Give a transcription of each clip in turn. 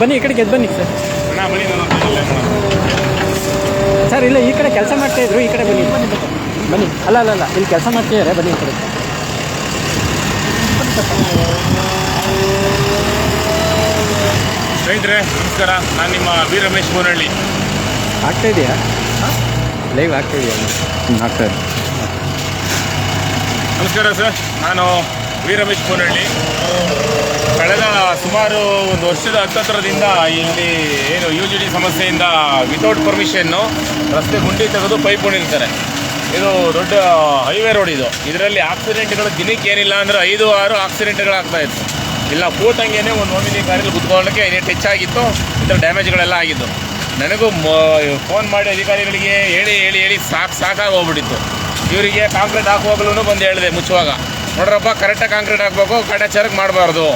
ಬನ್ನಿ ಈ ಕಡೆಗೆ ಎದ್ದು ಬನ್ನಿ. ಸರ್. ಸರ್ ಇಲ್ಲ ಈ ಕಡೆ ಕೆಲಸ ಮಾಡ್ತಾ ಇದ್ರು ಈ ಕಡೆ ಬನ್ನಿ. ಬನ್ನಿ. ಅಲ್ಲ ಅಲ್ಲ ಅಲ್ಲ ಇಲ್ಲಿ ಕೆಲಸ ಮಾಡ್ತಿದ್ದಾರೆ ಬನ್ನಿ ಈ ಕಡೆ. ಸ್ನೇಹಿತರೆ ನಮಸ್ಕಾರ. ನಾನು ನಿಮ್ಮ ವಿ ರಮೇಶ್ ಬೋನಹಳ್ಳಿ ಆಗ್ತಾ ಇದೆಯಾ? ಲೈವ್ ಆಗ್ತಾ ಇದೆಯಾ? ಹ್ಞೂ ಆಗ್ತಾ ಇದೆ. ನಮಸ್ಕಾರ ಸರ್. ನಾನು ವಿ ರಮೇಶ್ ಬೋನಹಳ್ಳಿ ಕಳೆದ ಸುಮಾರು ಒಂದು ವರ್ಷದ ಹತ್ತತ್ರದಿಂದ ಇಲ್ಲಿ ಏನು ಯು ಜಿ ಡಿ ಸಮಸ್ಯೆಯಿಂದ ವಿತೌಟ್ ಪರ್ಮಿಷನ್ನು ರಸ್ತೆ ಗುಂಡಿ ತೆಗೆದು ಪೈಪ್ ಹೊಡಿರ್ತಾರೆ ಇದು ದೊಡ್ಡ ಹೈವೇ ರೋಡ್ ಇದು. ಇದರಲ್ಲಿ ಆಕ್ಸಿಡೆಂಟ್ಗಳು ದಿನಕ್ಕೆ ಏನಿಲ್ಲ ಅಂದರೆ ಐದು, ಆರು ಆಕ್ಸಿಡೆಂಟ್ಗಳಾಗ್ತಾ ಇತ್ತು. ಇಲ್ಲ, ಕೂತಂಗೇನೆ ಒಂದು ನೋಮಿನಿ ಕಾರಲ್ಲಿ ಕುತ್ಕೊಳ್ಳೋಕ್ಕೆ ಏನೇ ಟಚ್ ಆಗಿತ್ತು ಥರ ಡ್ಯಾಮೇಜ್ಗಳೆಲ್ಲ ಆಗಿತ್ತು ನನಗೂ ಫೋನ್ ಮಾಡಿ ಅಧಿಕಾರಿಗಳಿಗೆ ಹೇಳಿ ಹೇಳಿ ಹೇಳಿ ಸಾಕು ಸಾಕಾಗಿ ಹೋಗ್ಬಿಟ್ಟಿತ್ತು ಇವರಿಗೆ ಕಾಂಕ್ರೀಟ್ ಹಾಕುವಾಗಲೂ ಬಂದು ಹೇಳಿದೆ ಮುಚ್ಚುವಾಗ. ನೋಡ್ರಪ್ಪ ಕರೆಕ್ಟಾಗಿ ಕಾಂಕ್ರೀಟ್ ಹಾಕಬೇಕು ಕಟಾಚಾರಕ್ಕೆ ಮಾಡಬಾರ್ದು.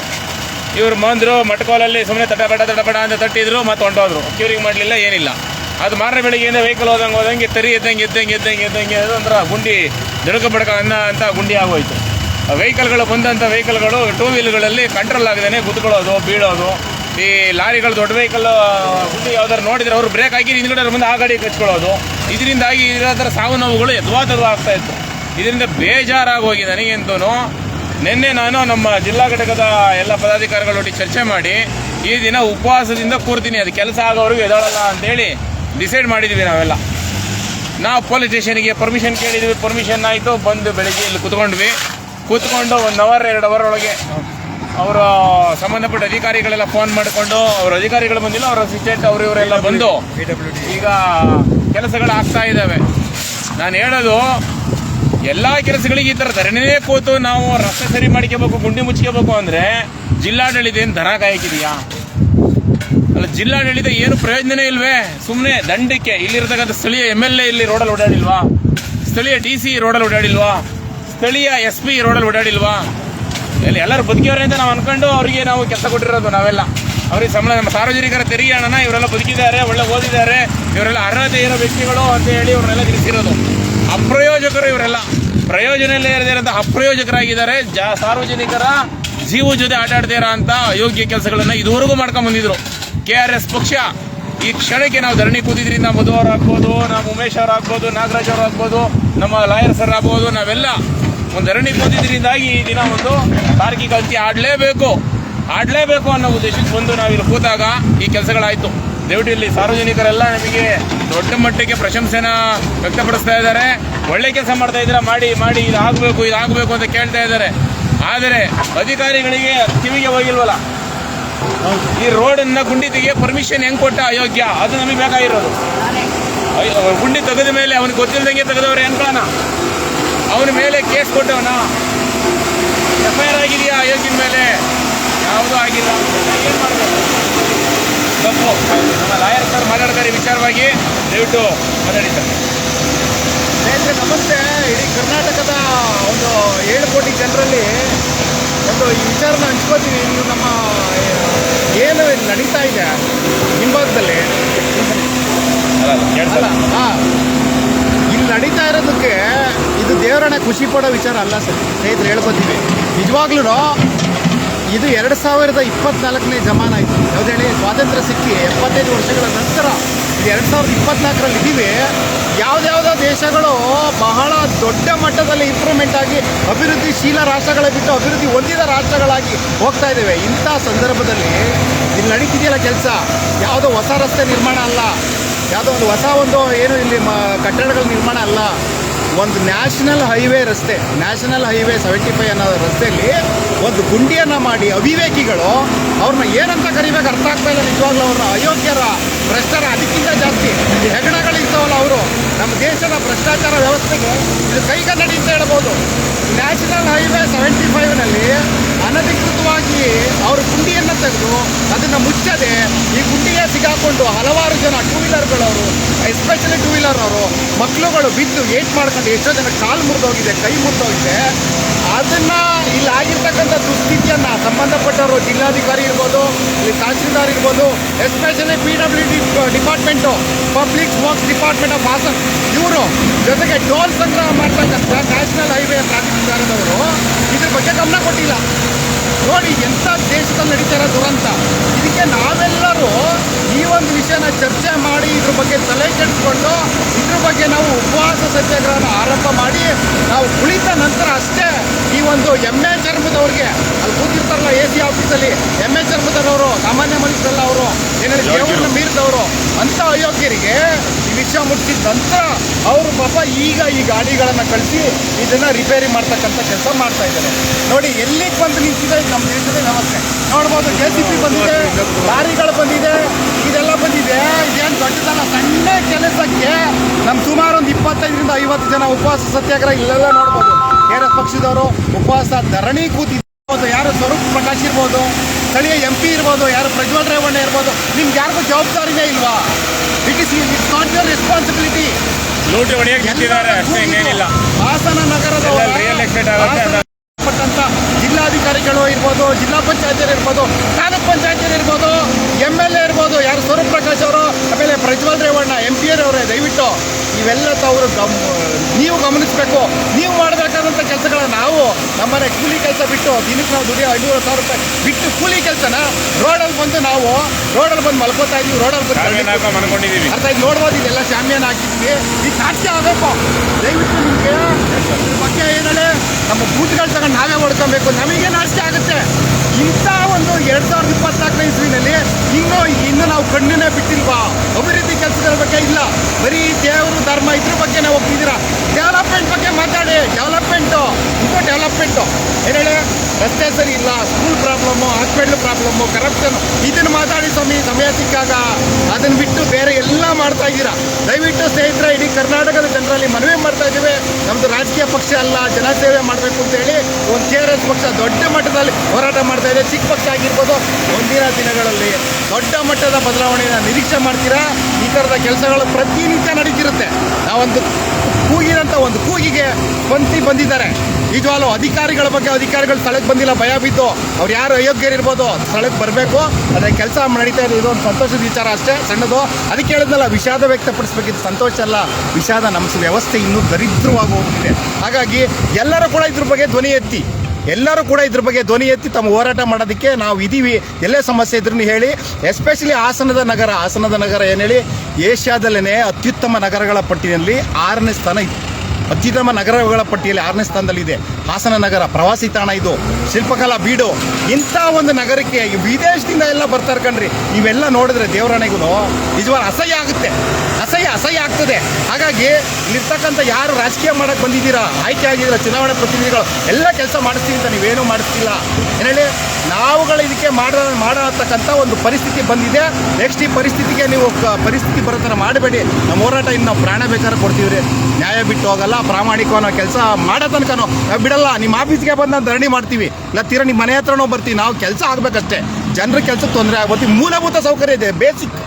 ಇವ್ರು ಬಂದರು, ಮಟ್ಕೋಲಲ್ಲಿ ಸುಮ್ಮನೆ ತಟಪಟ ತಟಪಟ ಅಂತ ತಟ್ಟಿದ್ರು, ಮತ್ತೆ ಹೊಂಟೋದ್ರು. ಕ್ಯೂರಿಂಗ್ ಮಾಡಲಿಲ್ಲ, ಏನಿಲ್ಲ. ಅದು ಮಾರನೇ ಬೆಳಿಗ್ಗೆಯಿಂದ ವೆಹಿಕಲ್ ಹೋದಂಗೆ ಹೋದಂಗೆ ತರಿ ಎದ್ದಂಗೆ ಎದ್ದಂಗೆ ಎದ್ದಂಗೆ ಎದ್ದಂಗೆ ಅದೊಂಥರ ಗುಂಡಿ ದೊಡಕ ಬಡಕ ಅನ್ನ ಅಂತ ಗುಂಡಿ ಆಗೋಯ್ತು. ವೆಹಿಕಲ್ಗಳು ಬಂದಂಥ ವೆಹಿಕಲ್ಗಳು ಟೂ ವೀಲ್ಗಳಲ್ಲಿ ಕಂಟ್ರೋಲ್ ಆಗದೇ ಕುತ್ಕೊಳ್ಳೋದು ಬೀಳೋದು. ಈ ಲಾರಿಗಳು ದೊಡ್ಡ ವೆಹಿಕಲ್ ಗುಂಡಿ ಯಾವ್ದಾರು ನೋಡಿದ್ರೆ ಅವರು ಬ್ರೇಕ್ ಹಾಕಿ ಹಿಂದ್ಗಡೆ ಮುಂದೆ ಆ ಗಾಡಿ ಕಚ್ಕೊಳ್ಳೋದು. ಇದರಿಂದಾಗಿ ಇರೋ ಥರ ಸಾವು ನೋವುಗಳು ಯಥವಾತದ ಆಗ್ತಾ ಇತ್ತು. ಇದರಿಂದ ಬೇಜಾರಾಗೋಗಿ ನನಗಂತೂ ನಿನ್ನೆ ನಾನು ನಮ್ಮ ಜಿಲ್ಲಾ ಘಟಕದ ಎಲ್ಲ ಪದಾಧಿಕಾರಿಗಳೊಟ್ಟಿಗೆ ಚರ್ಚೆ ಮಾಡಿ ಈ ದಿನ ಉಪವಾಸದಿಂದ ಕೂರ್ತೀನಿ. ಅದು ಕೆಲಸ ಆಗೋವರೆಗೂ ಎದಳಲ್ಲ ಅಂತೇಳಿ ಡಿಸೈಡ್ ಮಾಡಿದ್ವಿ ನಾವೆಲ್ಲ. ನಾವು ಪೊಲೀಸ್ ಸ್ಟೇಷನ್ಗೆ ಪರ್ಮಿಷನ್ ಕೇಳಿದ್ವಿ. ಪರ್ಮಿಷನ್ ಆಯಿತು. ಬಂದು ಬೆಳಿಗ್ಗೆ ಇಲ್ಲಿ ಕೂತ್ಕೊಂಡ್ವಿ. ಕೂತ್ಕೊಂಡು ಒಂದು ಅವರ್ ಎರಡು ಅವರ್ ಒಳಗೆ ಅವರ ಸಂಬಂಧಪಟ್ಟ ಅಧಿಕಾರಿಗಳೆಲ್ಲ ಫೋನ್ ಮಾಡಿಕೊಂಡು ಅವ್ರ ಅಧಿಕಾರಿಗಳು ಬಂದಿಲ್ಲ ಅವರ ಅಸಿಸ್ಟೆಂಟ್ ಅವರು ಇವರೆಲ್ಲ ಬಂದು ಈಗ ಕೆಲಸಗಳು ಆಗ್ತಾ ಇದ್ದಾವೆ. ನಾನು ಹೇಳೋದು ಎಲ್ಲ ಕೆಲಸಗಳಿಗೆ ಈ ಥರ ಧರಣಿನೇ ಕೂತು ನಾವು ರಸ್ತೆ ಸರಿ ಮಾಡ್ಕೋಬೇಕು ಗುಂಡಿ ಮುಚ್ಕೋಬೇಕು ಅಂದರೆ ಜಿಲ್ಲಾಡಳಿತ ಏನು ದರ ಕಾಯಕಿದೆಯಾ? ಅಲ್ಲ, ಜಿಲ್ಲಾಡಳಿತ ಏನು ಪ್ರಯೋಜನನೇ ಇಲ್ವೇ? ಸುಮ್ಮನೆ ದಂಡಕ್ಕೆ ಇಲ್ಲಿರ್ತಕ್ಕಂಥ ಸ್ಥಳೀಯ ಎಂ ಎಲ್ ಎ ಇಲ್ಲಿ ರೋಡಲ್ಲಿ ಓಡಾಡಿಲ್ವಾ? ಸ್ಥಳೀಯ ಡಿ ಸಿ ರೋಡಲ್ಲಿ ಓಡಾಡಿಲ್ವಾ? ಸ್ಥಳೀಯ ಎಸ್ ಪಿ ರೋಡಲ್ಲಿ ಓಡಾಡಿಲ್ವಾ? ಇಲ್ಲಿ ಎಲ್ಲರೂ ಬದುಕಿಯವ್ರೆ ಅಂತ ನಾವು ಅನ್ಕೊಂಡು ಅವರಿಗೆ ನಾವು ಕೆಲಸ ಕೊಟ್ಟಿರೋದು ನಾವೆಲ್ಲ. ಅವ್ರಿಗೆ ಸಂಬಳ, ನಮ್ಮ ಸಾರ್ವಜನಿಕರ ತೆರಿಗೆ ಹಣನ ಇವರೆಲ್ಲ ಬದುಕಿದ್ದಾರೆ, ಒಳ್ಳೆ ಓದಿದ್ದಾರೆ, ಇವರೆಲ್ಲ ಅರ್ಹತೆ ಇರೋ ವ್ಯಕ್ತಿಗಳು ಅಂತ ಹೇಳಿ ಇವ್ರನ್ನೆಲ್ಲ ತಿಳಿಸಿರೋದು. ಅಪ್ರಯೋಜಕರು ಇವರೆಲ್ಲ. ಪ್ರಯೋಜನ ಇಲ್ಲ ಇರದಿರಂತ ಅಪ್ರಯೋಜಕರಾಗಿದ್ದಾರೆ. ಜಾ, ಸಾರ್ವಜನಿಕರ ಜೀವ ಜೊತೆ ಆಟ ಆಡ್ತೀರಾ ಅಂತ ಅಯೋಗ್ಯ ಕೆಲಸಗಳನ್ನ ಇದುವರೆಗೂ ಮಾಡ್ಕೊಂಡ್ ಬಂದಿದ್ರು. ಕೆ ಆರ್ ಎಸ್ ಪಕ್ಷ, ಈ ಕ್ಷಣಕ್ಕೆ ನಾವು ಧರಣಿ ಕೂತಿದ್ರಿಂದ ಮಧು ಅವ್ರು ಆಗ್ಬೋದು, ನಮ್ಮ ಉಮೇಶ್ ಅವ್ರು ಆಗ್ಬೋದು, ನಾಗರಾಜ್ ಅವ್ರು ಆಗ್ಬೋದು, ನಮ್ಮ ಲಾಯರ್ ಸರ್ ಆಗ್ಬೋದು, ನಾವೆಲ್ಲ ಒಂದು ಧರಣಿ ಕೂತಿದ್ರಿಂದಾಗಿ ಈ ದಿನ ಒಂದು ತಾರ್ಕಿಕ ಅಂತ್ಯ ಆಡಲೇಬೇಕು. ಆಡಲೇಬೇಕು ಅನ್ನೋ ಉದ್ದೇಶಕ್ಕೆ ಬಂದು ನಾವಿಲ್ಲಿ ಕೂತಾಗ ಈ ಕೆಲಸಗಳಾಯಿತು. ದಯವಿಟ್ಟು ಇಲ್ಲಿ ಸಾರ್ವಜನಿಕರೆಲ್ಲ ನಮಗೆ ದೊಡ್ಡ ಮಟ್ಟಕ್ಕೆ ಪ್ರಶಂಸೆನ ವ್ಯಕ್ತಪಡಿಸ್ತಾ ಇದ್ದಾರೆ. ಒಳ್ಳೆ ಕೆಲಸ ಮಾಡ್ತಾ ಇದ್ದೀರಾ? ಮಾಡಿ ಮಾಡಿ, ಇದಾಗಬೇಕು ಇದಾಗಬೇಕು ಅಂತ ಕೇಳ್ತಾ ಇದ್ದಾರೆ. ಆದರೆ ಅಧಿಕಾರಿಗಳಿಗೆ ಕಿವಿಗೆ ಹೋಗಿಲ್ವಲ್ಲ? ಈ ರೋಡನ್ನ ಗುಂಡಿ ತೆಗೆಯ ಪರ್ಮಿಷನ್ ಹೆಂಗ್ ಕೊಟ್ಟ ಅಯೋಗ್ಯ? ಅದು ನಮಗೆ ಬೇಕಾಗಿರೋದು. ಗುಂಡಿ ತೆಗೆದ ಮೇಲೆ ಅವನಿಗೆ ಗೊತ್ತಿಲ್ಲದಂಗೆ ತೆಗೆದವ್ರೆ ಅನ್ಕೊಳ್ಳೋಣ ಅವನ ಮೇಲೆ ಕೇಸ್ ಕೊಟ್ಟವನ? ಎಫ್ ಐ ಆರ್ ಆಗಿದೆಯಾ ಅಯೋಗ್ಯನ ಮೇಲೆ? ಯಾವುದೂ ಆಗಿಲ್ಲ. ಏನು ಮಾಡಬೇಕು? ಸರ್ ಮಾತಾಡ್ತಾರೆ ವಿಚಾರವಾಗಿ ದಯವಿಟ್ಟು ಮಾತಾಡಿ ಸರ್. ಸ್ನೇಹಿತರೆ ನಮಸ್ತೆ. ಇಡೀ ಕರ್ನಾಟಕದ ಒಂದು ಏಳು ಕೋಟಿ ಜನರಲ್ಲಿ ಒಂದು ಈ ವಿಚಾರನ ಹಂಚ್ಕೋತೀವಿ. ನೀವು ನಮ್ಮ ಏನು ನಡೀತಾ ಇದೆ ಹಿಂಭಾಗದಲ್ಲಿ ಹಾಂ. ಇಲ್ಲಿ ನಡೀತಾ ಇರೋದಕ್ಕೆ ಇದು ದೇವರನ್ನ ಖುಷಿ ಪಡೋ ವಿಚಾರ ಅಲ್ಲ ಸರ್. ಸ್ನೇಹಿತರು ಹೇಳ್ಕೊತೀವಿ. ನಿಜವಾಗ್ಲೂ ಇದು ಎರಡು ಸಾವಿರದ ಇಪ್ಪತ್ನಾಲ್ಕನೇ ಜಮಾನ ಆಯಿತು ಯಾವುದೇ ಹೇಳಿ? ಸ್ವಾತಂತ್ರ್ಯ ಸಿಕ್ಕಿ ಎಪ್ಪತ್ತೈದು ವರ್ಷಗಳ ನಂತರ. ಇದು ಎರಡು ಸಾವಿರದ ಇಪ್ಪತ್ನಾಲ್ಕರಲ್ಲಿ ಇದ್ದೀವಿ. ಯಾವುದ್ಯಾವುದೋ ದೇಶಗಳು ಬಹಳ ದೊಡ್ಡ ಮಟ್ಟದಲ್ಲಿ ಇಂಪ್ರೂವ್ಮೆಂಟ್ ಆಗಿ ಅಭಿವೃದ್ಧಿಶೀಲ ರಾಷ್ಟ್ರಗಳ ಬಿಟ್ಟು ಅಭಿವೃದ್ಧಿ ಹೊಂದಿದ ರಾಷ್ಟ್ರಗಳಾಗಿ ಹೋಗ್ತಾ ಇದ್ದೇವೆ. ಇಂಥ ಸಂದರ್ಭದಲ್ಲಿ ಇಲ್ಲಿ ನಡೀತಿದೆಯಲ್ಲ ಕೆಲಸ? ಯಾವುದೋ ಹೊಸ ರಸ್ತೆ ನಿರ್ಮಾಣ ಅಲ್ಲ. ಯಾವುದೋ ಒಂದು ಹೊಸ ಒಂದು ಏನು ಇಲ್ಲಿ ಕಟ್ಟಡಗಳ ನಿರ್ಮಾಣ ಅಲ್ಲ. ಒಂದು ನ್ಯಾಷನಲ್ ಹೈವೇ ರಸ್ತೆ, ನ್ಯಾಷನಲ್ ಹೈವೇ ಸೆವೆಂಟಿ ಫೈವ್ ಅನ್ನೋ ರಸ್ತೆಯಲ್ಲಿ ಒಂದು ಗುಂಡಿಯನ್ನು ಮಾಡಿ ಅವಿವೇಕಿಗಳು ಅವ್ರನ್ನ ಏನಂತ ಕರಿಬೇಕು ಅರ್ಥ ಆಗ್ತಾ ಇಲ್ಲ ನಿಜವಾಗ್ಲೂ ಅವ್ರನ್ನ ಅಯೋಗ್ಯರ ಭ್ರಷ್ಟರ ಅದಕ್ಕಿಂತ ಜಾಸ್ತಿ ಈ ಹೆಗಣಗಳು ಇರ್ತಾವಲ್ಲ ಅವರು ನಮ್ಮ ದೇಶದ ಭ್ರಷ್ಟಾಚಾರ ವ್ಯವಸ್ಥೆಗೆ ಇದು ಕೈಗನ್ನಡಿ ಅಂತ ಹೇಳ್ಬೋದು. ನ್ಯಾಷನಲ್ ಹೈವೇ ಸೆವೆಂಟಿ ಫೈವ್ನಲ್ಲಿ ಅನಧಿಕೃತವಾಗಿ ಅವರು ಗುಂಡಿಯನ್ನು ತೆಗೆದು ಅದನ್ನು ಮುಚ್ಚದೆ ಈ ಗುಂಡಿಗೆ ಸಿಗಾಕೊಂಡು ಹಲವಾರು ಜನ ಟೂ ವೀಲರ್ಗಳವರು ಎಸ್ಪೆಷಲಿ ಟೂ ವೀಲರ್ ಅವರು ಮಕ್ಕಳುಗಳು ಬಿದ್ದು ಏಟ್ ಮಾಡ್ಕೊಂಡು ಎಷ್ಟೋ ಜನ ಕಾಲು ಮುರಿದೋಗಿದೆ, ಕೈ ಮುರಿದೋಗಿದೆ. ಅದನ್ನ ಇಲ್ಲಿ ಆಗಿರ್ತಕ್ಕಂಥ ದುಸ್ಥಿತಿಯನ್ನು ಸಂಬಂಧಪಟ್ಟವರು ಜಿಲ್ಲಾಧಿಕಾರಿ ಇರ್ಬೋದು, ಇಲ್ಲಿ ತಹಸೀಲ್ದಾರ್ ಇರ್ಬೋದು especially P W D department public works department of Hassan ಇವರು ಜೊತೆಗೆ ಟೋಲ್ ಸಂಗ್ರಹ ಮಾಡ್ತಕ್ಕಂಥ ನ್ಯಾಷನಲ್ ಹೈವೇ ಪ್ರಾಧಿಕಾರದವರು ಇದ್ರ ಬಗ್ಗೆ ಗಮನ ಕೊಟ್ಟಿಲ್ಲ. ನೋಡಿ ಎಂಥ ದೇಶದಲ್ಲಿ ನಡೀತಾ ಇರೋ ದುರಂತ. ಇದಕ್ಕೆ ನಾವೆಲ್ಲರೂ ಈ ಒಂದು ವಿಷಯನ ಚರ್ಚೆ ಮಾಡಿ ಇದ್ರ ಬಗ್ಗೆ ತಲೆ ಕೆಡಿಸ್ಕೊಂಡು ನಾವು ಉಪವಾಸ ಸತ್ಯಾಗ್ರಹವನ್ನು ಆರಂಭ ಮಾಡಿ ನಾವು ಕುಳಿತ ನಂತರ ಅಷ್ಟೇ ಈ ಒಂದು ಎಮ್ಮೆ ಚರ್ಮದವ್ರಿಗೆ ಅಲ್ಲಿ ಕೂತಿರ್ತಾರಲ್ಲ ಎ ಸಿ ಆಫೀಸಲ್ಲಿ ಎಮ್ಮೆ ಚರ್ಮದವರು ಸಾಮಾನ್ಯ ಮನುಷ್ಯರಲ್ಲ ಅವರು ಏನೇಳಿ ದೇವರನ್ನ ಮೀರಿದವರು ಅಂತ ಅಯೋಗ್ಯರಿಗೆ ಈ ವಿಷಯ ಮುಟ್ಟಿದ ನಂತರ ಅವರು ಪಾಪ ಈಗ ಈ ಗಾಡಿಗಳನ್ನ ಕಳಿಸಿ ಇದನ್ನ ರಿಪೇರಿ ಮಾಡ್ತಕ್ಕಂಥ ಕೆಲಸ ಮಾಡ್ತಾ ಇದ್ದಾರೆ. ನೋಡಿ ಎಲ್ಲಿಗೆ ಬಂದು ನಿಂತಿದೆ? ನಮ್ಮ ದೇಶದ ವ್ಯವಸ್ಥೆ ನೋಡ್ಬೋದು ಜೆ ಸಿ ಪಿ ಬಂದಿದೆ ಲಾರಿಗಳು ಬಂದಿದೆ ಇದೆಲ್ಲ ಬಂದಿದೆ ಇದೇನು ದೊಡ್ಡದಲ್ಲ ಸಣ್ಣ ಕೆಲಸಕ್ಕೆ ನಮ್ಮ ಸುಮಾರು ಒಂದು ಇಪ್ಪತ್ತೈದರಿಂದ ಐವತ್ತು ಜನ ಉಪವಾಸ ಸತ್ಯಾಗ್ರಹ ಇಲ್ಲೆಲ್ಲ ನೋಡ್ಬೋದು. ಬೇರೆ ಪಕ್ಷದವರು ಉಪವಾಸ ಧರಣಿ ಕೂತಿರ್ಬೋದು. ಯಾರು ಸ್ವರೂಪ್ ಪ್ರಕಾಶ್ ಇರ್ಬೋದು ಸ್ಥಳೀಯ ಎಂ ಪಿ ಇರ್ಬೋದು ಯಾರು ಪ್ರಜ್ವಲ್ ರೇವಣ್ಣ ಇರ್ಬೋದು ನಿಮ್ಗೆ ಯಾರಿಗೂ ಜವಾಬ್ದಾರಿನೇ ಇಲ್ವಾ? It is it's not your responsibility Hassan ನಗರದ ಪಟ್ಟಂತ ಜಿಲ್ಲಾಧಿಕಾರಿಗಳು ಇರ್ಬೋದು ಜಿಲ್ಲಾ ಪಂಚಾಯತಿಯರು ಇರ್ಬೋದು ತಾಲೂಕ್ ಪಂಚಾಯತಿಯರು ಇರ್ಬೋದು ಎಂ ಎಲ್ ಎ ಇರ್ಬೋದು ಯಾರು ಸ್ವರೂಪ್ ಪ್ರಕಾಶ್ ಅವರು ಆಮೇಲೆ ಪ್ರಜ್ವಲ್ ರೇವಣ್ಣ ಎಂ ಪಿ ಅವರೇ ದಯವಿಟ್ಟು ಇವೆಲ್ಲ ತಾವರು ಗಮ್ ನೀವು ಗಮನಿಸಬೇಕು. ನೀವು ಮಾಡಬೇಕಾದಂಥ ಕೆಲಸಗಳನ್ನ ನಾವು ನಮ್ಮನೆ ಕೂಲಿ ಕೆಲಸ ಬಿಟ್ಟು ದಿನಕ್ಕೆ ನಾವು ದುಡಿಯೋ ಐನೂರು ಸಾವಿರ ರೂಪಾಯಿ ಬಿಟ್ಟು ಕೂಲಿ ಕೆಲಸನ ರೋಡಲ್ಲಿ ಬಂದು ನಾವು ರೋಡಲ್ಲಿ ಬಂದು ಮಲ್ಕೋತಾ ಇದೀವಿ ರೋಡಲ್ಲಿ ಬಂದು ಮಲ್ಕೊಂಡಿದ್ದೀವಿ ಅರ್ಥ ಇದು ನೋಡ್ಬೋದು ಇದೆಲ್ಲ ಶಾಮಿಯಾನ ಹಾಕಿದ್ದೀವಿ. ಈಗ ಸಾಧ್ಯ ಆಗಬೇಕು. ದಯವಿಟ್ಟು ನಿಮಗೆ ಬಗ್ಗೆ ಏನಂದ್ರೆ ನಮ್ಮ ಬೂತ್ಗಳು ತಗೊಂಡು ನಾವೇ ಹೊಡ್ಕೊಬೇಕು. ನಮಗೆ ಅಷ್ಟೇ ಆಗುತ್ತೆ? ಇಂಥ ಒಂದು ಎರಡು ಸಾವಿರದ ಇಪ್ಪತ್ನಾಲ್ಕನೇ ಇಸ್ವಿನಲ್ಲಿ ಇನ್ನೂ ಇನ್ನು ನಾವು ಕಣ್ಣನ್ನೇ ಬಿಟ್ಟಿಲ್ವಾ? ಅಭಿವೃದ್ಧಿ ಕೆಲಸಗಳ ಬಗ್ಗೆ ಇಲ್ಲ. ಬರೀ ದೇವರು, ಧರ್ಮ ಇದ್ರ ಬಗ್ಗೆ ನಾವು ಹೋಗ್ತಿದ್ದೀರಾ ಡೆವಲಪ್ಮೆಂಟ್ ಬಗ್ಗೆ ಮಾತಾಡಿ. ಡೆವಲಪ್ಮೆಂಟು ಇದು ಡೆವಲಪ್ಮೆಂಟು ಏನೇಳಿ ರಸ್ತೆ ಸರಿ ಇಲ್ಲ school problem hospital problem corruption ಇದನ್ನು ಮಾತಾಡಿ ಸ್ವಾಮಿ, ಸಮಯ ಸಿಕ್ಕಾಗ ಅದನ್ನು ಬಿಟ್ಟು ಬೇರೆ ಎಲ್ಲ ಮಾಡ್ತಾ ಇದ್ದೀರಾ? ದಯವಿಟ್ಟು ಸ್ನೇಹಿತರೆ, ಇಡೀ ಕರ್ನಾಟಕದ ಜನರಲ್ಲಿ ಮನವಿ ಮಾಡ್ತಾ ಇದ್ದೀವಿ. ನಮ್ಮದು ರಾಜಕೀಯ ಪಕ್ಷ ಅಲ್ಲ, ಜನಸೇವೆ ಮಾಡಬೇಕು ಅಂತ ಹೇಳಿ ಒಂದು ಕೆ ಪಕ್ಷ ದೊಡ್ಡ ಮಟ್ಟದಲ್ಲಿ ಹೋರಾಟ ಮಾಡ್ತಾ ಇದೆ. ಚಿಕ್ಕ ಪಕ್ಷ ಆಗಿರ್ಬೋದು ಮುಂದಿನ ದಿನಗಳಲ್ಲಿ. ದೊಡ್ಡ ಮಟ್ಟದ ಬದಲಾವಣೆಯನ್ನು ನಿರೀಕ್ಷೆ ಮಾಡ್ತೀರಾ? ಈ ಥರದ ಕೆಲಸಗಳು ಪ್ರತಿನಿತ್ಯ ನಡೀತಿರುತ್ತೆ. ನಾವೊಂದು ಕೂಗಿನಂತ ಒಂದು ಕೂಗಿಗೆ ಬಂತಿ ಬಂದಿದ್ದಾರೆ. ನಿಜವಾಗ್ಲೂ ಅಧಿಕಾರಿಗಳ ಬಗ್ಗೆ ಅಧಿಕಾರಿಗಳು ಸ್ಥಳಕ್ಕೆ ಬಂದಿಲ್ಲ, ಭಯ ಬಿದ್ದು. ಅವ್ರು ಯಾರು ಅಯೋಗ್ಯರಿರ್ಬೋದು, ಸ್ಥಳಕ್ಕೆ ಬರಬೇಕು. ಅದೇ ಕೆಲಸ ನಡೀತಾ ಇದೆ, ಇದೊಂದು ಸಂತೋಷದ ವಿಚಾರ ಅಷ್ಟೇ, ಸಣ್ಣದು. ಅದಕ್ಕೆ ಹೇಳಿದ್ನಲ್ಲ, ವಿಷಾದ ವ್ಯಕ್ತಪಡಿಸ್ಬೇಕಿದ್ದು ಸಂತೋಷ ಅಲ್ಲ, ವಿಷಾದ ನಮ್ಮ ವ್ಯವಸ್ಥೆ ಇನ್ನೂ ದರಿದ್ರವಾಗಿ ಹೋಗ್ತಿದೆ. ಹಾಗಾಗಿ ಎಲ್ಲರೂ ಕೂಡ ಇದ್ರ ಬಗ್ಗೆ ಧ್ವನಿ ಎತ್ತಿ. ಎಲ್ಲರೂ ಕೂಡ ಇದ್ರ ಬಗ್ಗೆ ಧ್ವನಿ ಎತ್ತಿ ತಮ್ಮ ಹೋರಾಟ ಮಾಡೋದಕ್ಕೆ ನಾವು ಇದೀವಿ. ಎಲ್ಲೇ ಸಮಸ್ಯೆ ಇದ್ರೂ ಹೇಳಿ ಎಸ್ಪೆಷಲಿ ಹಾಸನದ ನಗರ. ಹಾಸನದ ನಗರ ಏನು ಹೇಳಿ ಏಷ್ಯಾದಲ್ಲೇ ಅತ್ಯುತ್ತಮ ನಗರಗಳ ಪಟ್ಟಿಯಲ್ಲಿ ಆರನೇ ಸ್ಥಾನ ಅತ್ಯುತ್ತಮ ನಗರಗಳ ಪಟ್ಟಿಯಲ್ಲಿ ಆರನೇ ಸ್ಥಾನದಲ್ಲಿದೆ ಹಾಸನ ನಗರ, ಪ್ರವಾಸಿ ತಾಣ ಇದು. ಶಿಲ್ಪಕಲಾ, ಬೀಡು. ಇಂಥ ಒಂದು ನಗರಕ್ಕೆ ವಿದೇಶದಿಂದ ಎಲ್ಲ ಬರ್ತಾರೆ ಕಣ್ರಿ. ಇವೆಲ್ಲ ನೋಡಿದ್ರೆ ದೇವರಾಣೆಗೂ ನಿಜವಾಗ ಅಸಹ್ಯ ಆಗುತ್ತೆ. ಅಸಹ್ಯ ಅಸಹ್ಯ ಆಗ್ತದೆ. ಹಾಗಾಗಿ ಇಲ್ಲಿರ್ತಕ್ಕಂಥ ಯಾರು ರಾಜಕೀಯ ಮಾಡಕ್ಕೆ ಬಂದಿದ್ದೀರಾ, ಆಯ್ಕೆ ಆಗಿದ್ದೀರಾ, ಚುನಾವಣೆ ಪ್ರತಿನಿಧಿಗಳು, ಎಲ್ಲ ಕೆಲಸ ಮಾಡಿಸ್ತೀವಿ ಅಂತ ನೀವೇನೂ ಮಾಡಿಸ್ತಿಲ್ಲ. ಏನೇಳಿ ನಾವುಗಳು ಇದಕ್ಕೆ ಮಾಡ, ಮಾಡತಕ್ಕಂಥ ಒಂದು ಪರಿಸ್ಥಿತಿ ಬಂದಿದೆ. ನೆಕ್ಸ್ಟ್ ಈ ಪರಿಸ್ಥಿತಿಗೆ ನೀವು ಪರಿಸ್ಥಿತಿ ಬರೋ ಥರ ಮಾಡಬೇಡಿ. ನಮ್ಮ ಹೋರಾಟ ಇನ್ನು ನಾವು ಪ್ರಾಣ ಬೇಕಾದ್ರೆ ಕೊಡ್ತೀವಿ ನ್ಯಾಯ ಬಿಟ್ಟು ಹೋಗಲ್ಲ ಪ್ರಾಮಾಣಿಕವನ್ನ ಕೆಲಸ ಮಾಡೋ ತನಕ ಬಿಡಲ್ಲ. ನಿಮ್ಮ ಆಫೀಸ್ಗೆ ಬಂದು ನಾವು ಧರಣಿ ಮಾಡ್ತೀವಿ. ಇಲ್ಲ, ತೀರ ನಿಮ್ಮ ಮನೆ ಹತ್ರನೋ ಬರ್ತೀವಿ. ನಾವು ಕೆಲಸ ಆಗಬೇಕಷ್ಟೇ. ಜನರ ಕೆಲಸ ತೊಂದರೆ ಆಗ್ಬೋದು. ಮೂಲಭೂತ ಸೌಕರ್ಯ ಇದೆ, ಬೇಸಿಕ್.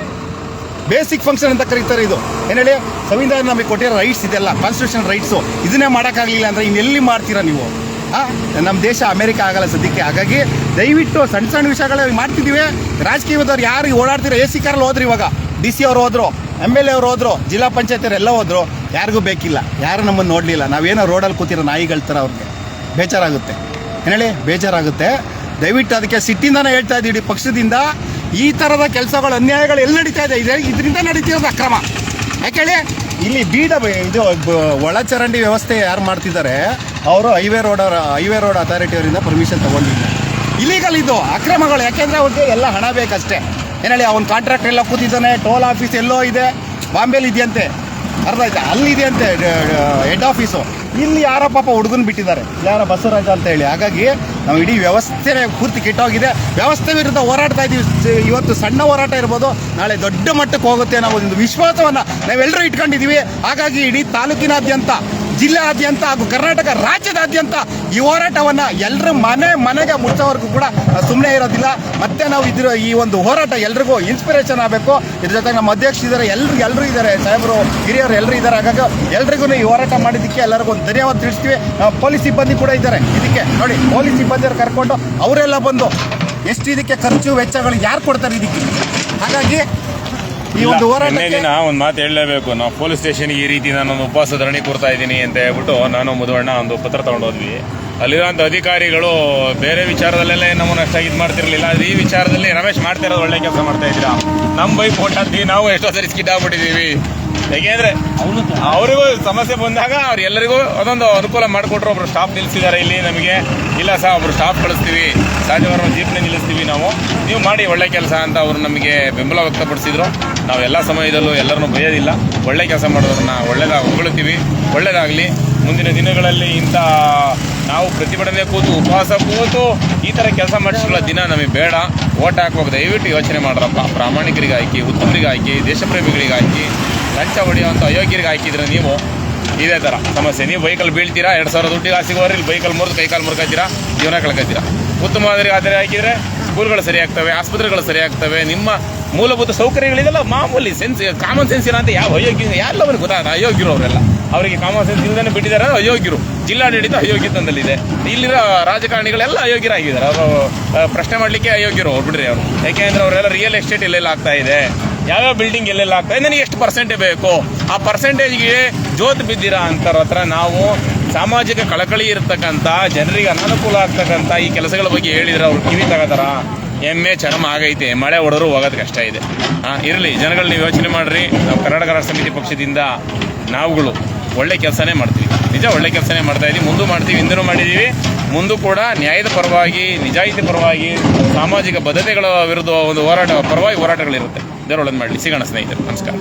ಬೇಸಿಕ್ ಫಂಕ್ಷನ್ ಅಂತ ಕರೀತಾರೆ ಇದು. ಏನು ಹೇಳಿ? ಸಂವಿಧಾನ ನಮಗೆ ಕೊಟ್ಟಿರೋ ರೈಟ್ಸ್ ಇದೆಲ್ಲ ಕಾನ್ಸ್ಟಿಟ್ಯೂಷನ್ ರೈಟ್ಸು ಇದನ್ನೇ ಮಾಡೋಕ್ಕಾಗಲಿಲ್ಲ ಅಂದರೆ ಇನ್ನೆಲ್ಲಿ ಮಾಡ್ತೀರಾ ನೀವು? ನಮ್ಮ ದೇಶ ಅಮೆರಿಕ ಆಗಲ್ಲ ಸದ್ಯಕ್ಕೆ. ಹಾಗಾಗಿ ದಯವಿಟ್ಟು ಸಣ್ಣ ಸಣ್ಣ ವಿಷಯಗಳ ಮಾಡ್ತಿದ್ದೀವಿ. ರಾಜಕೀಯದವ್ರು ಯಾರು ಓಡಾಡ್ತೀರಾ ಎ ಸಿ ಕಾರಲ್ಲಿ ಹೋದ್ರು ಇವಾಗ. ಡಿ ಸಿ ಅವ್ರು ಹೋದ್ರು ಎಂ ಎಲ್ ಎ ಅವ್ರು ಹೋದ್ರು, ಜಿಲ್ಲಾ ಪಂಚಾಯತ್ ಎಲ್ಲ ಹೋದ್ರು. ಯಾರಿಗೂ ಬೇಕಿಲ್ಲ. ಯಾರು ನಮ್ಮನ್ನು ನೋಡಲಿಲ್ಲ. ನಾವೇನೋ ರೋಡಲ್ಲಿ ಕೂತಿರೋ ನಾಯಿಗಳ ಥರ ಅವ್ರಿಗೆ. ಬೇಜಾರಾಗುತ್ತೆ. ಏನೇಳಿ ಬೇಜಾರಾಗುತ್ತೆ. ದಯವಿಟ್ಟು ಅದಕ್ಕೆ ಸಿಟ್ಟಿಂದನೇ ಹೇಳ್ತಾ ಇದ್ದೀವಿ ಪಕ್ಷದಿಂದ ಈ ಥರದ ಕೆಲಸಗಳು, ಅನ್ಯಾಯಗಳು ಎಲ್ಲಿ ನಡೀತಾ ಇದೆ? ಇದೆ ಇದರಿಂದ ನಡೀತಿರೋದು ಅಕ್ರಮ. ಯಾಕೇಳಿ ಇಲ್ಲಿ ಬೀಡ ಇದು ಒಳಚರಂಡಿ ವ್ಯವಸ್ಥೆ ಯಾರು ಮಾಡ್ತಿದ್ದಾರೆ, ಅವರು highway road highway road authority ಅವರಿಂದ ಪರ್ಮಿಷನ್ ತಗೊಂಡಿದ್ದಾರೆ. ಇಲೀಗಲ್ ಇದು. ಅಕ್ರಮಗಳು. ಯಾಕೆಂದ್ರೆ ಅವ್ರಿಗೆ ಎಲ್ಲ ಹಣ ಬೇಕಷ್ಟೇ. ಏನೇಳಿ ಅವ್ನ ಕಾಂಟ್ರಾಕ್ಟ್ ಎಲ್ಲ ಕೂತಿದ್ದಾನೆ ಟೋಲ್ ಆಫೀಸ್ ಎಲ್ಲೋ ಇದೆ, ಬಾಂಬೆಲಿ ಇದೆಯಂತೆ. ಅರ್ಧ ಆಯ್ತಾ ಅಲ್ಲಿದೆ ಅಂತೆ ಹೆಡ್ ಆಫೀಸು ಇಲ್ಲಿ ಯಾರೋ ಪಾಪ ಹುಡುಗನ್ ಬಿಟ್ಟಿದ್ದಾರೆ. ಯಾರೋ ಬಸವರಾಜ ಅಂತ ಹೇಳಿ. ಹಾಗಾಗಿ ನಾವು ಇಡೀ ವ್ಯವಸ್ಥೆನೇ ಪೂರ್ತಿ ಕೆಟ್ಟೋಗಿದೆ. ವ್ಯವಸ್ಥೆ ವಿರುದ್ಧ ಹೋರಾಡ್ತಾ ಇದ್ದೀವಿ ಇವತ್ತು ಸಣ್ಣ ಹೋರಾಟ ಇರ್ಬೋದು, ನಾಳೆ ದೊಡ್ಡ ಮಟ್ಟಕ್ಕೆ ಹೋಗುತ್ತೆ ಅನ್ನೋ ಒಂದು ವಿಶ್ವಾಸವನ್ನು ನಾವೆಲ್ಲರೂ ಇಟ್ಕೊಂಡಿದ್ದೀವಿ ಹಾಗಾಗಿ ಇಡೀ ತಾಲೂಕಿನಾದ್ಯಂತ ಜಿಲ್ಲೆಯಾದ್ಯಂತ ಹಾಗೂ ಕರ್ನಾಟಕ ರಾಜ್ಯದಾದ್ಯಂತ ಈ ಹೋರಾಟವನ್ನು ಎಲ್ಲರ ಮನೆ ಮನೆಗೆ ಮುಚ್ಚೋವರೆಗೂ ಕೂಡ ಸುಮ್ಮನೆ ಇರೋದಿಲ್ಲ. ಮತ್ತೆ ನಾವು ಇದ್ರ ಈ ಒಂದು ಹೋರಾಟ ಎಲ್ರಿಗೂ ಇನ್ಸ್ಪಿರೇಷನ್ ಆಗಬೇಕು. ಇದ್ರ ಜೊತೆಗೆ ನಮ್ಮ ಅಧ್ಯಕ್ಷ ಇದ್ದಾರೆ ಎಲ್ರು ಎಲ್ಲರೂ ಇದ್ದಾರೆ ಸಾಹೇಬರು, ಹಿರಿಯರು ಎಲ್ಲರೂ ಇದ್ದಾರೆ ಹಾಗಾಗಿ ಎಲ್ರಿಗೂ ಈ ಹೋರಾಟ ಮಾಡಿದ್ದಕ್ಕೆ ಎಲ್ಲರಿಗೂ ಒಂದು ಧನ್ಯವಾದ ತಿಳಿಸ್ತೀವಿ. ಪೊಲೀಸ್ ಸಿಬ್ಬಂದಿ ಕೂಡ ಇದ್ದಾರೆ ಇದಕ್ಕೆ ನೋಡಿ, ಪೊಲೀಸ್ ಸಿಬ್ಬಂದಿಯವರು ಕರ್ಕೊಂಡು ಅವರೆಲ್ಲ ಬಂದು ಎಷ್ಟು ಇದಕ್ಕೆ ಖರ್ಚು ವೆಚ್ಚಗಳು ಯಾರು ಕೊಡ್ತಾರೆ ಇದಕ್ಕೆ? ಹಾಗಾಗಿ ಈ ಒಂದು ಹೋರಾಟ ದಿನ ಒಂದು ಮಾತು ಹೇಳಲೇಬೇಕು. ನಾವು ಪೊಲೀಸ್ ಸ್ಟೇಷನ್ಗೆ ಈ ರೀತಿ ನಾನು ಒಂದು ಉಪವಾಸ ಧರಣಿ ಕೊಡ್ತಾ ಇದ್ದೀನಿ ಅಂತ ಹೇಳ್ಬಿಟ್ಟು ನಾನು ಮಧುವಣ್ಣ ಒಂದು ಪತ್ರ ತಗೊಂಡೋದ್ವಿ. ಅಲ್ಲಿರುವಂಥ ಅಧಿಕಾರಿಗಳು ಬೇರೆ ವಿಚಾರದಲ್ಲೆಲ್ಲ ನಮ್ಮನ್ನು ಅಷ್ಟಾಗಿ ಇದು ಮಾಡ್ತಿರ್ಲಿಲ್ಲ. ಅದು ಈ ವಿಚಾರದಲ್ಲಿ ರಮೇಶ್ ಮಾಡ್ತಾ ಇರೋದು ಒಳ್ಳೆ ಕೆಲಸ ಮಾಡ್ತಾ ಇದ್ದೀರಾ? ನಮ್ಮ ಬೈಕ್ ಓಟಾಡ್ತೀವಿ ನಾವು ಎಷ್ಟೋ ಸರಿ ಸ್ಕಿಡ್ ಆಗ್ಬಿಟ್ಟಿದ್ದೀವಿ. ಯಾಕೆಂದ್ರೆ ಅವರು ಅವರಿಗೂ ಸಮಸ್ಯೆ ಬಂದಾಗ ಅವ್ರು ಎಲ್ಲರಿಗೂ ಅದೊಂದು ಅನುಕೂಲ ಮಾಡಿಕೊಟ್ರು. ಒಬ್ರು ಸ್ಟಾಫ್ ನಿಲ್ಲಿಸಿದ್ದಾರೆ ಇಲ್ಲಿ ನಮಗೆ. ಇಲ್ಲ ಸಹ ಒಬ್ರು ಸ್ಟಾಫ್ ಕಳಿಸ್ತೀವಿ. ಸಾಧ್ಯವಾರ ಜೀಪ್ನೇ ನಿಲ್ಲಿಸ್ತೀವಿ ನಾವು. ನೀವು ಮಾಡಿ ಒಳ್ಳೆ ಕೆಲಸ ಅಂತ ಅವರು ನಮಗೆ ಬೆಂಬಲ ವ್ಯಕ್ತಪಡಿಸಿದ್ರು. ನಾವು ಎಲ್ಲ ಸಮಯದಲ್ಲೂ ಎಲ್ಲರನ್ನೂ ಬಯೋದಿಲ್ಲ. ಒಳ್ಳೆ ಕೆಲಸ ಮಾಡೋದನ್ನು ಒಳ್ಳೆಯದಾಗ ಹೊಗಳುತ್ತೀವಿ ಒಳ್ಳೆಯದಾಗಲಿ ಮುಂದಿನ ದಿನಗಳಲ್ಲಿ ಇಂಥ ನಾವು ಪ್ರತಿಭಟನೆ ಕೂತು, ಉಪವಾಸ ಕೂತು ಈ ಥರ ಕೆಲಸ ಮಾಡಿಸ್ಕೊಳ್ಳೋ ದಿನ ನಮಗೆ ಬೇಡ. ಓಟ್ ಹಾಕುವಾಗ ದಯವಿಟ್ಟು ಯೋಚನೆ ಮಾಡ್ರಪ್ಪ. ಪ್ರಾಮಾಣಿಕರಿಗೆ ಹಾಕಿ, ಉತ್ತಮರಿಗೆ ಹಾಕಿ, ದೇಶಪ್ರೇಮಿಗಳಿಗೆ ಹಾಕಿ, ಲಂಚ ಹೊಡೆಯುವಂಥ ಅಯೋಗ್ಯರಿಗೆ ಹಾಕಿದ್ರೆ ನೀವು ಇದೇ ಥರ ಸಮಸ್ಯೆ. ನೀವು ಬೈಕಲ್ಲಿ ಬೀಳ್ತೀರಾ? ಎರಡು ಸಾವಿರ ದುಡ್ಡಿಗೆ ಆಸೆಗೋರಿ ಇಲ್ಲಿ ಬೈಕಲ್ಲಿ ಮುರಿದು ಕೈಕಾಲು ಮುರ್ಕೋತೀರಾ ಜೀವನ ಕಳ್ಕೊತೀರಾ ಉತ್ತಮವಾದರಿಗೆ ಆದರೆ ಹಾಕಿದರೆ ಸ್ಕೂಲ್ಗಳು ಸರಿಯಾಗ್ತವೆ ಆಸ್ಪತ್ರೆಗಳು ಸರಿಯಾಗ್ತವೆ ನಿಮ್ಮ ಮೂಲಭೂತ ಸೌಕರ್ಯಗಳಿದೆಲ್ಲ ಮಾಮೂಲಿ ಸೆನ್ಸ್ ಕಾಮನ್ ಸೆನ್ಸ್ ಇರೋ ಅಂತ ಯಾವ ಅಯೋಗ್ಯ ಎಲ್ಲವನಿಗೆ ಗೊತ್ತಾಗ ಅಯೋಗ್ಯರು ಅವರೆಲ್ಲ ಅವರಿಗೆ ಕಾಮನ್ ಸೆನ್ಸ್ ಇಲ್ಲದೇ ಬಿಟ್ಟಿದ್ದಾರೆ, ಅಯೋಗ್ಯರು. ಜಿಲ್ಲಾಡಳಿತ ಅಯೋಗ್ಯತನದಲ್ಲಿದೆ. ಇಲ್ಲಿರೋ ರಾಜಕಾರಣಿಗಳೆಲ್ಲ ಅಯೋಗ್ಯರಾಗಿದ್ದಾರೆ. ಅವರು ಪ್ರಶ್ನೆ ಮಾಡಲಿಕ್ಕೆ ಅಯೋಗ್ಯರು ಅವ್ರು ಬಿಡ್ರಿ ಅವರು. ಯಾಕೆಂದ್ರೆ ಅವರೆಲ್ಲ ರಿಯಲ್ ಎಸ್ಟೇಟ್ ಎಲ್ಲೆಲ್ಲ ಆಗ್ತಾ ಇದೆ. ಯಾವ್ಯಾವ ಬಿಲ್ಡಿಂಗ್ ಎಲ್ಲೆಲ್ಲ ಆಗ್ತಾ ಇದೆ, ನನಗೆ ಎಷ್ಟು ಪರ್ಸೆಂಟೇ ಬೇಕು? ಆ ಪರ್ಸೆಂಟೇಜ್ಗೆ ಜೋತು ಬಿದ್ದೀರಾ ಅಂತಾರ ಹತ್ರ ನಾವು ಸಾಮಾಜಿಕ ಕಳಕಳಿ ಇರತಕ್ಕಂಥ, ಜನರಿಗೆ ಅನಾನುಕೂಲ ಆಗ್ತಕ್ಕಂಥ ಈ ಕೆಲಸಗಳ ಬಗ್ಗೆ ಹೇಳಿದ್ರೆ ಅವ್ರು ಕಿವಿ ತಗೋತಾರ ಎಮ್ಮೆ ಚರ್ಮ ಆಗೈತೆ ಮಳೆ ಹೊಡೆದ್ರು ಹೋಗೋದು ಕಷ್ಟ ಇದೆ. ಹಾಂ ಇರಲಿ ಜನಗಳು ನೀವು ಯೋಚನೆ ಮಾಡ್ರಿ. ನಾವು ಕರ್ನಾಟಕ ರಾಷ್ಟ್ರ ಸಮಿತಿ ಪಕ್ಷದಿಂದ ನಾವುಗಳು ಒಳ್ಳೆ ಕೆಲಸನೇ ಮಾಡ್ತೀವಿ. ನಿಜ ಒಳ್ಳೆ ಕೆಲಸನೇ ಮಾಡ್ತಾ ಇದ್ದೀವಿ ಮುಂದೂ ಮಾಡ್ತೀವಿ ಹಿಂದೂ ಮಾಡಿದ್ದೀವಿ ಮುಂದೂ ಕೂಡ ನ್ಯಾಯದ ಪರವಾಗಿ ನಿಜಾಯಿತಿ ಪರವಾಗಿ ಸಾಮಾಜಿಕ ಬದ್ಧತೆಗಳ ವಿರುದ್ಧ ಒಂದು ಹೋರಾಟ ಪರವಾಗಿ ಹೋರಾಟಗಳಿರುತ್ತೆ. ದೇವರೊಳಗೆ ಒಳ್ಳೇದು ಮಾಡಲಿ. ಸಿಗೋಣ ಸ್ನೇಹಿತರು ನಮಸ್ಕಾರ.